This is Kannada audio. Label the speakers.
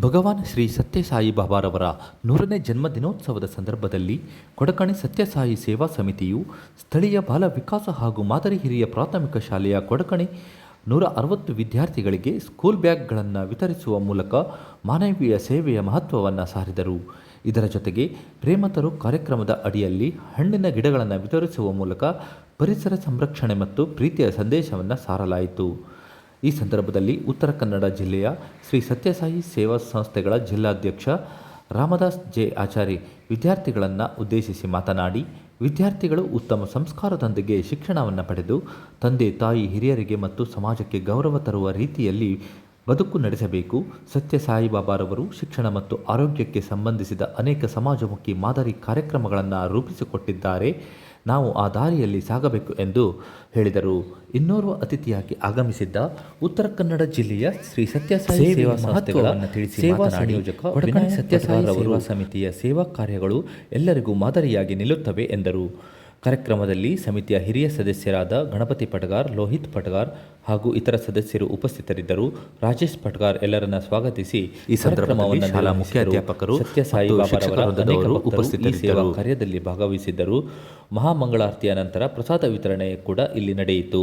Speaker 1: ಭಗವಾನ್ ಶ್ರೀ ಸತ್ಯಸಾಯಿ ಬಾಬಾರವರ ನೂರನೇ ಜನ್ಮ ದಿನೋತ್ಸವದ ಸಂದರ್ಭದಲ್ಲಿ ಕೊಡಕಣಿ ಸತ್ಯಸಾಯಿ ಸೇವಾ ಸಮಿತಿಯು ಸ್ಥಳೀಯ ಬಾಲ ವಿಕಾಸ ಹಾಗೂ ಮಾದರಿ ಹಿರಿಯ ಪ್ರಾಥಮಿಕ ಶಾಲೆಯ ಕೊಡಕಣಿ ನೂರ ಅರವತ್ತು ವಿದ್ಯಾರ್ಥಿಗಳಿಗೆ ಸ್ಕೂಲ್ ಬ್ಯಾಗ್ಗಳನ್ನು ವಿತರಿಸುವ ಮೂಲಕ ಮಾನವೀಯ ಸೇವೆಯ ಮಹತ್ವವನ್ನು ಸಾರಿದರು. ಇದರ ಜೊತೆಗೆ ಪ್ರೇಮತರು ಕಾರ್ಯಕ್ರಮದ ಅಡಿಯಲ್ಲಿ ಹಣ್ಣಿನ ಗಿಡಗಳನ್ನು ವಿತರಿಸುವ ಮೂಲಕ ಪರಿಸರ ಸಂರಕ್ಷಣೆ ಮತ್ತು ಪ್ರೀತಿಯ ಸಂದೇಶವನ್ನು ಸಾರಲಾಯಿತು. ಈ ಸಂದರ್ಭದಲ್ಲಿ ಉತ್ತರ ಕನ್ನಡ ಜಿಲ್ಲೆಯ ಶ್ರೀ ಸತ್ಯಸಾಯಿ ಸೇವಾ ಸಂಸ್ಥೆಗಳ ಜಿಲ್ಲಾಧ್ಯಕ್ಷ ರಾಮದಾಸ್ ಜೆ ಆಚಾರಿ ವಿದ್ಯಾರ್ಥಿಗಳನ್ನು ಉದ್ದೇಶಿಸಿ ಮಾತನಾಡಿ, ವಿದ್ಯಾರ್ಥಿಗಳು ಉತ್ತಮ ಸಂಸ್ಕಾರದೊಂದಿಗೆ ಶಿಕ್ಷಣವನ್ನು ಪಡೆದು ತಂದೆ, ತಾಯಿ, ಹಿರಿಯರಿಗೆ ಮತ್ತು ಸಮಾಜಕ್ಕೆ ಗೌರವ ತರುವ ರೀತಿಯಲ್ಲಿ ಬದುಕು ನಡೆಸಬೇಕು. ಸತ್ಯಸಾಯಿ ಬಾಬಾರವರು ಶಿಕ್ಷಣ ಮತ್ತು ಆರೋಗ್ಯಕ್ಕೆ ಸಂಬಂಧಿಸಿದ ಅನೇಕ ಸಮಾಜಮುಖಿ ಮಾದರಿ ಕಾರ್ಯಕ್ರಮಗಳನ್ನು ರೂಪಿಸಿಕೊಟ್ಟಿದ್ದಾರೆ. ನಾವು ಆ ದಾರಿಯಲ್ಲಿ ಸಾಗಬೇಕು ಎಂದು ಹೇಳಿದರು. ಇನ್ನೋರ್ವ ಅತಿಥಿಯಾಗಿ ಆಗಮಿಸಿದ್ದ ಉತ್ತರ ಕನ್ನಡ ಜಿಲ್ಲೆಯ ಶ್ರೀ ಸತ್ಯಸಾಯಿ ಸೇವಾ
Speaker 2: ಮಹತ್ವವನ್ನು ತಿಳಿಸಿ
Speaker 1: ಸೇವಾ ಸಂಯೋಜಕ
Speaker 2: ಸತ್ಯಸಾಯಿ ಸೇವಾ
Speaker 1: ಸಮಿತಿಯ ಸೇವಾ ಕಾರ್ಯಗಳು ಎಲ್ಲರಿಗೂ ಮಾದರಿಯಾಗಿ ನಿಲ್ಲುತ್ತವೆ ಎಂದರು. ಕಾರ್ಯಕ್ರಮದಲ್ಲಿ ಸಮಿತಿಯ ಹಿರಿಯ ಸದಸ್ಯರಾದ ಗಣಪತಿ ಪಟಗಾರ್ ಲೋಹಿತ್ ಪಟಗಾರ್ ಹಾಗೂ ಇತರ ಸದಸ್ಯರು ಉಪಸ್ಥಿತರಿದ್ದರು. ರಾಜೇಶ್ ಪಟಗಾರ್ ಎಲ್ಲರನ್ನ ಸ್ವಾಗತಿಸಿ ಈ ಸಂದರ್ಭವನ್ನು ಶಾಲಾ ಮುಖ್ಯಾಧ್ಯಾಪಕರು ಸತ್ಯಸಾಯಿ
Speaker 2: ಉಪಸ್ಥಿತಿ
Speaker 1: ಬಾಬಾರವರ ಸೇವಾ ಕಾರ್ಯದಲ್ಲಿ ಭಾಗವಹಿಸಿದ್ದರು. ಮಹಾಮಂಗಳಾರತಿಯ ನಂತರ ಪ್ರಸಾದ ವಿತರಣೆ ಕೂಡ ಇಲ್ಲಿ ನಡೆಯಿತು.